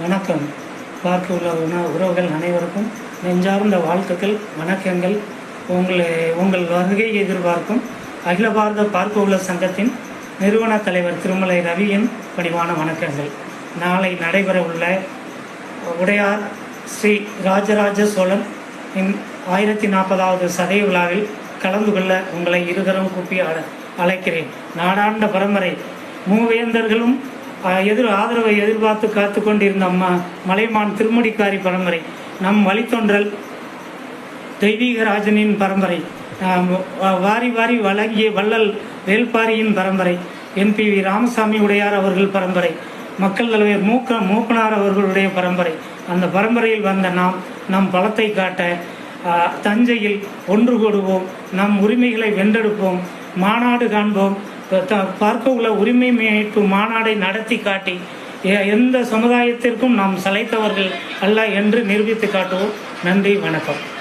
வணக்கம். பார்க்க உள்ள உண- உறவுகள் அனைவருக்கும் நெஞ்சார்ந்த வாழ்த்துக்கள் வணக்கங்கள். உங்களை உங்கள் வருகை எதிர்பார்க்கும் அகில பாரத பார்க்க உள்ள சங்கத்தின் நிறுவன தலைவர் திருமலை ரவியின் பணிவான வணக்கங்கள். நாளை நடைபெற உள்ள உடையார் ஸ்ரீ ராஜராஜ சோழன் இன் ஆயிரத்தி நாற்பதாவது சதய விழாவில் கலந்து கொள்ள உங்களை இருதரம் கூப்பி அழ அழைக்கிறேன். நாடாண்ட பரம்பரை மூவேந்தர்களும் எதிர் ஆதரவை எதிர்பார்த்து காத்து கொண்டிருந்த அம்மா மலைமான் திருமுடிக்காரி பரம்பரை நம் வழித்தொன்றல் தெய்வீகராஜனின் பரம்பரை வாரி வாரி வழங்கிய வள்ளல் வேல்பாரியின் பரம்பரை என்பிவி ராமசாமி உடையார் அவர்கள் பரம்பரை மக்கள் தலைவர் மூக்க மூப்பனார் அவர்களுடைய பரம்பரை. அந்த பரம்பரையில் வந்த நாம் நம் பலத்தை காட்ட தஞ்சையில் ஒன்று கூடுவோம் நம் உரிமைகளை வென்றெடுப்போம் மாநாடு காண்போம் பார்க்க உள்ள உரிமை மீட்பு மாநாடை நடத்தி காட்டி எ- எந்த சமுதாயத்திற்கும் நாம் சளைத்தவர்கள் அல்ல என்று நிரூபித்து காட்டுவோம். நன்றி வணக்கம்.